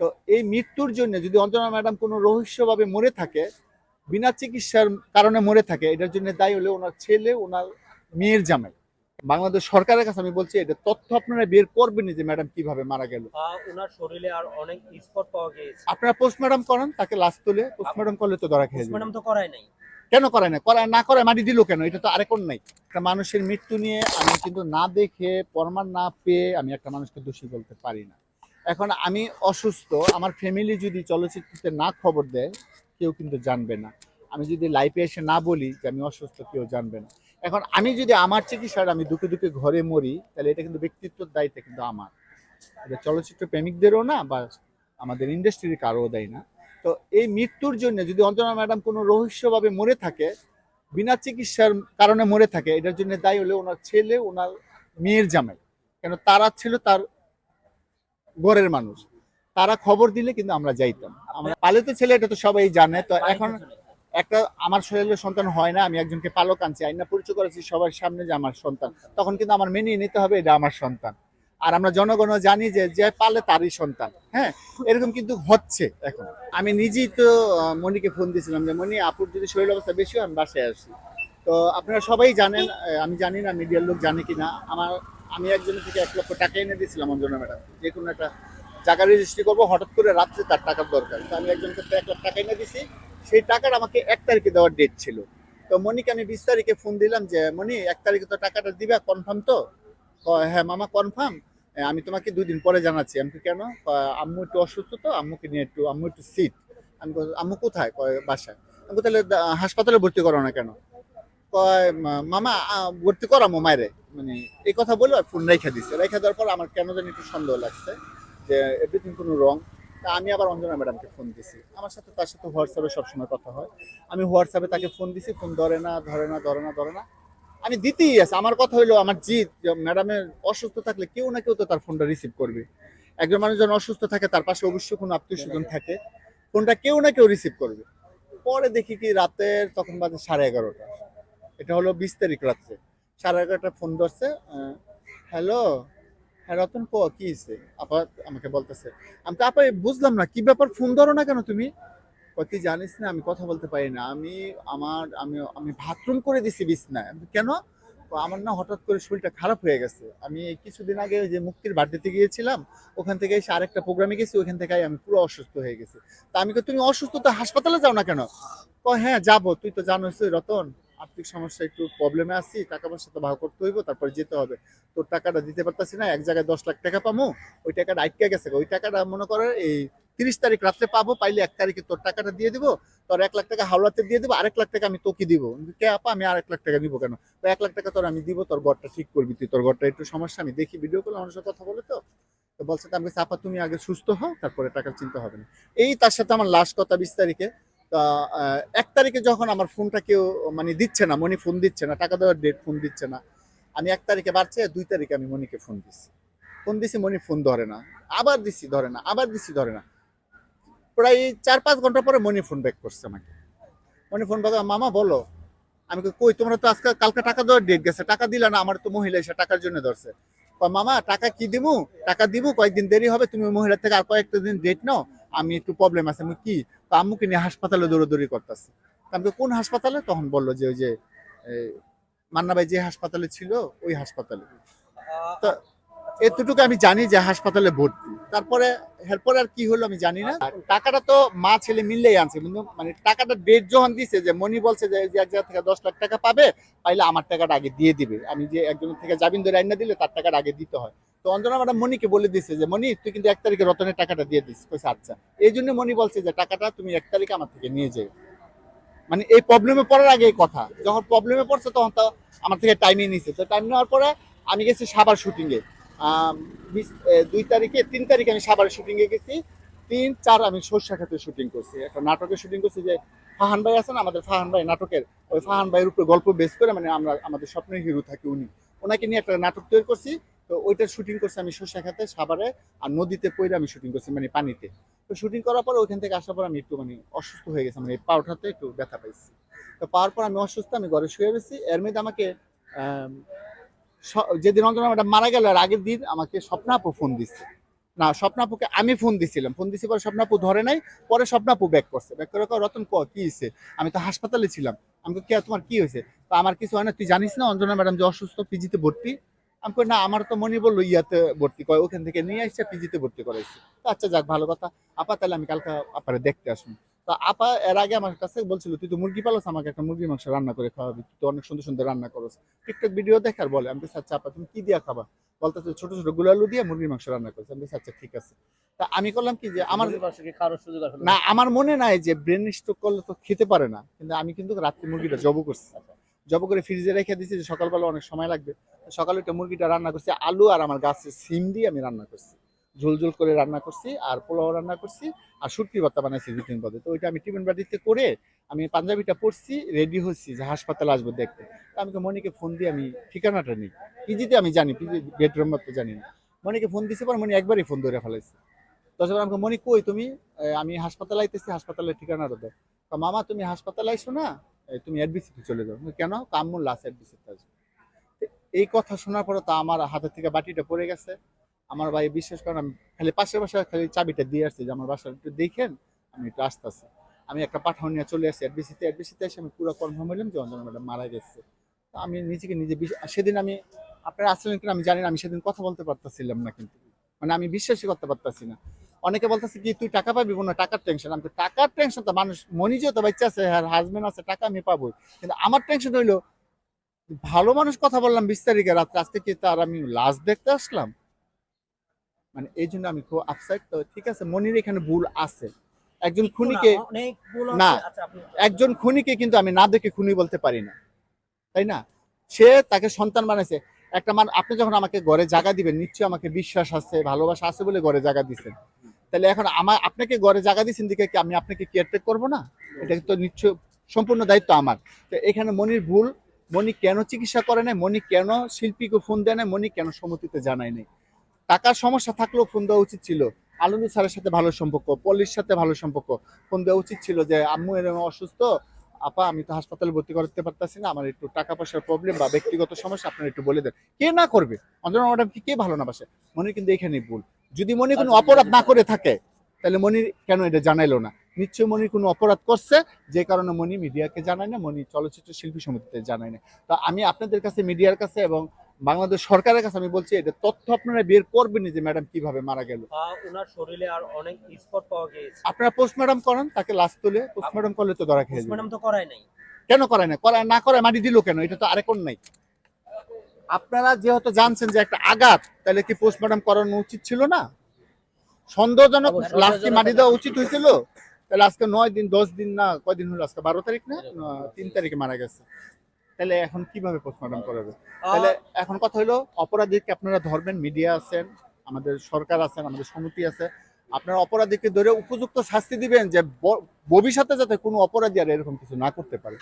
তো এই মৃত্যুর জন্য যদি অঞ্জনা ম্যাডাম কোনো রহস্যভাবে মরে থাকে বিনা চিকিৎসার কারণে মরে থাকে এটার জন্য দায়ী হলে ওনার ছেলে ওনার মেয়ের জামাই। বাংলাদেশ সরকারের কাছে আমি বলছি এটা তথ্য আপনারা বের করবেন যে ম্যাডাম কীভাবে মারা গেল। ওনার শরীরে আর অনেক স্পট পাওয়া গিয়েছে। আপনারা পোস্টমর্টম করেন তাকে লাশ তুলে পোস্টমর্টম করলে তো ধরা খেয়ে পোস্টমর্টম তো করায় নাই। কেন করে না করে না করে মাটি দিল কেন? এটা তো আরেকন নাই একটা মানুষের মৃত্যু নিয়ে আমি কিন্তু না দেখে প্রমাণ না পেয়ে আমি একটা মানুষকে দোষী বলতে পারি না। এখন আমি অসুস্থ, আমার ফ্যামিলি যদি চলচ্চিত্রতে না খবর দেয়, কেউ কিন্তু জানবে না। আমি যদি লাইফে এসে না বলি যে আমি অসুস্থ, কেউ জানবে না। এখন আমি যদি আমার চিকিৎসার আমি দুঃখে দুঃখে ঘরে মরি, তাহলে এটা কিন্তু ব্যক্তিত্বর দায়িত্ব, কিন্তু আমার। এটা চলচ্চিত্র প্রেমিকদেরও না, বা আমাদের ইন্ডাস্ট্রির কারোও দেয় না। তো এই মৃত্যুর জন্য যদি অঞ্জনা ম্যাডাম কোনো রহস্যভাবে মরে থাকে, বিনা চিকিৎসার কারণে মরে থাকে, এটার জন্য দায়ী হলে ওনার ছেলে, ওনার মেয়ের জামাই। কেন তারা ছিল, তার ঘরের মানুষ। তারা খবর দিলে কিন্তু আমরা যাইতাম। আমরা পালিত ছেলে এটা তো সবাই জানে। তো এখন একটা আমার শরীরের সন্তান হয় না আমি একজনকে পালক আনছি আইনা পরিচয় করেছি সবার সামনে যে আমার সন্তান। তখন কিন্তু আমার মেনে নিতে হবে এটা আমার সন্তান। আর আমরা জনগণ জানি যে যে পালে তারই সন্তান। হ্যাঁ এরকম কিন্তু হচ্ছে এখন। আমি নিজেই তো মনিকে ফোন দিয়েছিলাম যে মনি আপুর যদি শরীর অবস্থা বেশি হয় আমি বাসায় আসি। তো আপনারা সবাই জানেন আমি জানি না মিডিয়ার লোক জানে কিনা। আমার আমি একজনের থেকে এক লক্ষ টাকা এনে দিয়েছিলাম অঞ্জনা ম্যাডাম। যে কোনো একটা টাকা রেজিস্ট্রি করব, হঠাৎ করে রাত্রে তার টাকার দরকার। তো আমি একজনকে এক লাখ টাকা এনে দিছি সেই টাকার আমাকে এক তারিখে দেওয়ার ডেট ছিল। তো মনিকে আমি বিশ তারিখে ফোন দিলাম যে, মনি, এক তারিখে তো টাকাটা দিবা কনফার্ম তো? হ্যাঁ মামা কনফার্ম আমি তোমাকে দুই দিন পরে জানাচ্ছি। আমি কেন? আম্মু একটু অসুস্থ তো, আম্মুকে নিয়ে একটু, আম্মু একটু সিট আমি আম্মু কোথায়? কয়, বাসায়। আমি তাহলে হাসপাতালে ভর্তি করো না কেন? কয় মামা ভর্তি করামো মায়েরে। মানে এই কথা বলে ফোন রেখে দিচ্ছে রেখে দেওয়ার পর আমার কেন জানি একটু সন্দেহ লাগছে যে এভরিথিং কোনো রং তা আমি আবার অঞ্জনা ম্যাডামকে ফোন দিছি। আমার সাথে তার সাথে হোয়াটসঅ্যাপে সবসময় কথা হয়। আমি হোয়াটসঅ্যাপে তাকে ফোন দিছি ফোন ধরে না ধরে না ধরে না ধরে না। আমি দিতেই আছে। আমার কথা হইল আমার জিত ম্যাডামের অসুস্থ থাকলে কেউ না কেউ তো তার ফোনটা রিসিভ করবে। একজন মানুষ যখন অসুস্থ থাকে, তার পাশে অবশ্যই কোনো আত্মীয় স্বজন থাকে। ফোনটা কেউ না কেউ রিসিভ করবে। পরে দেখি কি রাতের তখন বাজে সাড়ে এগারোটা। এটা হলো বিশ তারিখ রাত্রে। সাড়ে ফোন ধরছে হ্যালো হ্যাঁ রতন ক কি হয়েছে আপা আমাকে বলতেছে আমি তো আপা বুঝলাম না কি ব্যাপার ফোন ধরো না কেন তুমি? তুই জানিস না আমি কথা বলতে পারি না আমি আমার আমি আমি বাথরুম করে দিছি বিছনায়। কেন? আমার না হঠাৎ করে শরীরটা খারাপ হয়ে গেছে আমি কিছুদিন আগে যে মুক্তির বাড়িতে গিয়েছিলাম ওখান থেকে এসে আরেকটা প্রোগ্রামে গেছি ওখান থেকে আমি পুরো অসুস্থ হয়ে গেছি। তা আমি তুমি অসুস্থ তো হাসপাতালে যাও না কেন? কয়, হ্যাঁ যাব তুই তো জানোস রতন আর্থিক সমস্যা একটু প্রবলেমে আছি, টাকা পয়সা তো ভাগ করতে হইব, তারপর যেতে হবে। তোর টাকাটা দিতে পারতাছি না, এক জায়গায় দশ লাখ টাকা পাবো ওই টাকাটা আটকে গেছে ওই টাকাটা মনে করো এই তিরিশ তারিখ রাত্রে পাবো, পাইলে এক তারিখে তোর টাকাটা দিয়ে দিব, তোর এক লাখ টাকা হাওলাতে দিয়ে দিব, আরেক লাখ টাকা আমি তোকে দিব। কে আপা, আমি আর এক লাখ টাকা দিব কেন? তো এক লাখ টাকা তোর আমি দিব, তোর ঘরটা ঠিক করবি তুই, তোর ঘরটা একটু সমস্যা, আমি দেখি ভিডিও করলে মানুষের কথা বলে তো। তো বলছে তো, আমি আপা, তুমি আগে সুস্থ হও, তারপরে টাকার চিন্তা হবে না। এই তার সাথে আমার লাস্ট কথা বিশ তারিখে। তা এক তারিখে যখন আমার ফোনটা কেউ মানে দিচ্ছে না মনি ফোন দিচ্ছে না টাকা দেওয়ার ডেট ফোন দিচ্ছে না আমি এক তারিখে বাড়ছে দুই তারিখে আমি মনিকে ফোন দিছি। ফোন দিছি মনি ফোন ধরে না আবার দিছি ধরে না আবার দিছি ধরে না। প্রায় চার পাঁচ ঘণ্টা পরে মনি ফোন ব্যাক করছে আমাকে। মনি ফোন ব্যাক মামা বলো। আমি কই, তোমরা তো আজকে কালকে টাকা দেওয়ার ডেট গেছে টাকা দিলা না আমার তো মহিলা এসে টাকার জন্য ধরছে। মামা টাকা কি দিমু? টাকা দিব? কয়েকদিন দেরি হবে তুমি ওই মহিলা থেকে আর কয়েকটা দিন ডেট নাও আমি একটু প্রবলেম আছে। আমি কি? তো আম্মুকে নিয়ে হাসপাতালে দৌড়াদৌড়ি করতেছি। আমি কই, কোন হাসপাতালে? তখন বলল যে ওই যে মান্না ভাই যে হাসপাতালে ছিল ওই হাসপাতালে। তো এতটুকু আমি জানি যে হাসপাতালে ভর্তি। তারপরে এরপরে আর কি হলো আমি জানি না। টাকাটা তো মা ছেলে মিললেই আনছে। কিন্তু মানে টাকাটা ডেট যখন দিছে যে মনি বলছে যে যে এক জায়গা থেকে দশ লাখ টাকা পাবে পাইলে আমার টাকাটা আগে দিয়ে দিবে। আমি যে একজনের থেকে জামিন ধরে আইনা দিলে তার টাকাটা আগে দিতে হয়। তো অঞ্জনা ম্যাডাম মনিকে বলে দিছে যে মনি তুই কিন্তু এক তারিখে রতনের টাকাটা দিয়ে দিস। কইছে আচ্ছা। এই জন্য মনি বলছে যে, টাকাটা তুমি এক তারিখে আমার থেকে নিয়ে যাও। মানে এই প্রবলেমে পড়ার আগে এই কথা। যখন প্রবলেমে পড়ছে তখন তো আমার থেকে টাইমই নিছে। তো টাইম নেওয়ার পরে আমি গেছি সাবার শুটিংয়ে দুই তারিখে, তিন তারিখে আমি সাবার শুটিংয়ে গেছি। তিন, চার আমি সর্ষা খাতে শুটিং করছি। একটা নাটকের শুটিং করছি যে, ফাহান ভাই আছেন আমাদের ফাহান ভাই নাটকের, ওই ফাহান ভাইয়ের উপরে গল্প বেস করে মানে আমরা, আমাদের স্বপ্নের হিরো থাকি উনি। ওনাকে নিয়ে একটা নাটক তৈরি করছি। তো ওইটা শুটিং করছি আমি সর্ষা খাতে, সাভারে আর নদীতে পইরে আমি শুটিং করছি মানে পানিতে। তো শুটিং করার পর ওইখান থেকে আসার পর আমি একটু মানে অসুস্থ হয়ে গেছি মানে পা ওঠাতে একটু ব্যথা পাইছি। তো পাওয়ার পর আমি অসুস্থ, আমি ঘরে শুয়ে গেছি এর মধ্যে আমাকে যেদিন অঞ্জনা ম্যাডাম মারা গেল আর আগের দিন আমাকে স্বপ্নাপু ফোন দিচ্ছে না স্বপ্নাপুকে আমি ফোন দিছিলাম। ফোন দিছি পরে স্বপ্নাপু ধরে নাই, পরে স্বপ্নাপু ব্যাক করছে। ব্যাক করে রতন ক কি হয়েছে আমি তো হাসপাতালে ছিলাম। আমি কে, তোমার কি হয়েছে তো আমার কিছু হয় না, তুই জানিস না, অঞ্জনা ম্যাডাম যে অসুস্থ পিজিতে ভর্তি। আমি কই না আমার তো মনে বলল ইয়াতে ভর্তি করে ওখান থেকে নিয়ে আসছে পিজিতে ভর্তি করাইছে। তো আচ্ছা যাক ভালো কথা। আপা তাহলে আমি কালকে আপারে দেখতে আসব। তো আপা এর আগে আমার কাছে বলছিল তুই তো মুরগি পালস আমাকে একটা মুরগি মাংস রান্না করে খাওয়াবি। তুই তো অনেক সুন্দর সুন্দর রান্না করস। টিকটক ভিডিও দেখার বলে। আমি আচ্ছা আপা তুমি কি দিয়া খাবা? বলতেছে ছোট ছোট গুলালু দিয়ে মুরগির মাংস রান্না করছে। আমি আচ্ছা ঠিক আছে। তা আমি করলাম কি যে আমার না আমার মনে নাই যে ব্রেন স্ট্রোক করলে তো খেতে পারে না। কিন্তু আমি কিন্তু রাত্রি মুরগিটা জব করছি। জব করে ফ্রিজে রেখে দিয়েছি যে সকালবেলা অনেক সময় লাগবে। সকালে একটা মুরগিটা রান্না করছি, আলু আর আমার গাছের সিম দিয়ে আমি রান্না করছি। ঝোল ঝোল করে রান্না করছি আর পোলাও রান্না করছি আর সুটকি ভর্তা বানাইছি দু তিন পদে। তো ওইটা আমি টিফিন বাড়িতে করে আমি পাঞ্জাবিটা পরছি রেডি হচ্ছি যে হাসপাতালে আসব দেখতে। তো আমি তো মনিকে ফোন দিয়ে আমি ঠিকানাটা নিই। পিজিতে আমি জানি, পিজি বেডরুম তো জানি না। মনিকে ফোন দিছে পর মনি একবারই ফোন ধরে ফেলাইছে। তারপর আমাকে, মনি কই তুমি? আমি হাসপাতালে আইতেছি, হাসপাতালের ঠিকানাটা দাও। তো মামা, তুমি হাসপাতালে আইসো না তুমি অ্যাডমিসিতে চলে যাও। কেন? কামুল লাস্ট অ্যাডমিসিতে আসবে। এই কথা শোনার পরে তো আমার হাতের থেকে বাটিটা পড়ে গেছে। আমার ভাই বিশ্বাস করেন, আমি খালি পাশের বাসায় খালি চাবিটা দিয়ে আসছি যে, আমার বাসা একটু দেখেন, আমি একটু আসতেছি। আমি একটা পাঠাও নিয়ে চলে আসছি অ্যাডমিসিতে অ্যাডমিসিতে এসে আমি পুরো কনফার্ম হইলাম যে, অঞ্জনা ম্যাডাম মারা গেছে। তো আমি নিজেকে নিজে সেদিন আমি, আপনারা আসলেন কিনা আমি জানি না, আমি সেদিন কথা বলতে পারতেছিলাম না কিন্তু। মানে আমি বিশ্বাসই করতে পারতাছি না। অনেকে বলতেছে কি তুই টাকা পাবি না টাকার টেনশন আমি তো টাকার টেনশন তো মানুষ মনি যেহেতু বাচ্চা আছে আর হাজবেন্ড আছে টাকা আমি পাবোই। কিন্তু আমার টেনশন হইল ভালো মানুষ কথা বললাম বিশ তারিখে রাত্রে আজকে কি তার আমি লাশ দেখতে আসলাম? মানে এই জন্য আমি খুব আপসাইড তো ঠিক আছে মনির এখানে ভুল আছে। একজন খুনিকে না। আচ্ছা একজন খুনিকে কিন্তু আমি না দেখে খুনি বলতে পারি না। তাই না? সে তাকে সন্তান বানাইছে। একটা মান আপনি যখন আমাকে ঘরে জায়গা দিবেন নিশ্চয়ই আমাকে বিশ্বাস আছে ভালোবাসা আছে বলে ঘরে জায়গা দিচ্ছেন তাহলে এখন আমার, আপনাকে ঘরে জায়গা দিয়েছেন দিকে আমি আপনাকে কেয়ারটেক করব না? এটা তো নিশ্চয় সম্পূর্ণ দায়িত্ব আমার। তো এখানে মনির ভুল, মনি কেন চিকিৎসা করে নাই, মনি কেন শিল্পীকে ফোন দেয় না মনি কেন সম্মতিতে জানায় নাই? টাকার সমস্যা থাকলেও ফোন দেওয়া উচিত ছিল। আনন্দ স্যারের সাথে ভালো সম্পর্ক, পল্লীর সাথে ভালো সম্পর্ক। ফোন দেওয়া উচিত ছিল যে, আম্মু এরকম অসুস্থ, আপা আমি তো হাসপাতালে ভর্তি করতে পারতাছি না, আমার একটু টাকা পয়সার প্রবলেম বা ব্যক্তিগত সমস্যা, আপনারা একটু বলে দেন। কে না করবে? অঞ্জনা ম্যাডাম কি ভালো না বাসে? মনির কিন্তু এখানেই ভুল। যদি মনি কোনো অপরাধ না করে থাকে তাহলে মনির কেন এটা জানাইলো না? নিশ্চয়ই মনির কোনো অপরাধ করছে যে কারণে মনি মিডিয়াকে জানায় না মনি চলচ্চিত্র শিল্পী সমিতিতে জানায় না। তো আমি আপনাদের কাছে মিডিয়ার কাছে এবং বাংলাদেশ সরকারের কাছে আমি বলছি এটা তথ্য আপনারা বের করবেন যে ম্যাডাম কীভাবে মারা গেল। ওনার শরীরে আর অনেক স্পট পাওয়া গিয়েছে। আপনারা পোস্টমর্টম করেন তাকে লাশ তুলে পোস্টমর্টম করলে তো ধরা খেয়ে। পোস্টমর্টম তো করায় নাই। কেন করায় না? করায় না করায় মাটি দিল কেন? এটা তো আরেকন নাই। আপনারা যেহেতু জানছেন যে একটা আঘাত তাহলে কি পোস্টমর্টম করানো উচিত ছিল না? সন্দেহজনক সন্দেহজনক মাটি দেওয়া উচিত হয়েছিল। তাহলে আজকে নয় দিন দশ দিন না কয়দিন হলো আজকে? বারো তারিখ না? তিন তারিখে মারা গেছে। তাহলে এখন কীভাবে পোস্টমর্টম করাবে? তাহলে এখন কথা হলো অপরাধীকে আপনারা ধরবেন মিডিয়া আছেন আমাদের সরকার আছেন আমাদের সমিতি আছে। আপনারা অপরাধীকে ধরে উপযুক্ত শাস্তি দিবেন যে ভবিষ্যতে যাতে কোনো অপরাধী আর এরকম কিছু না করতে পারে।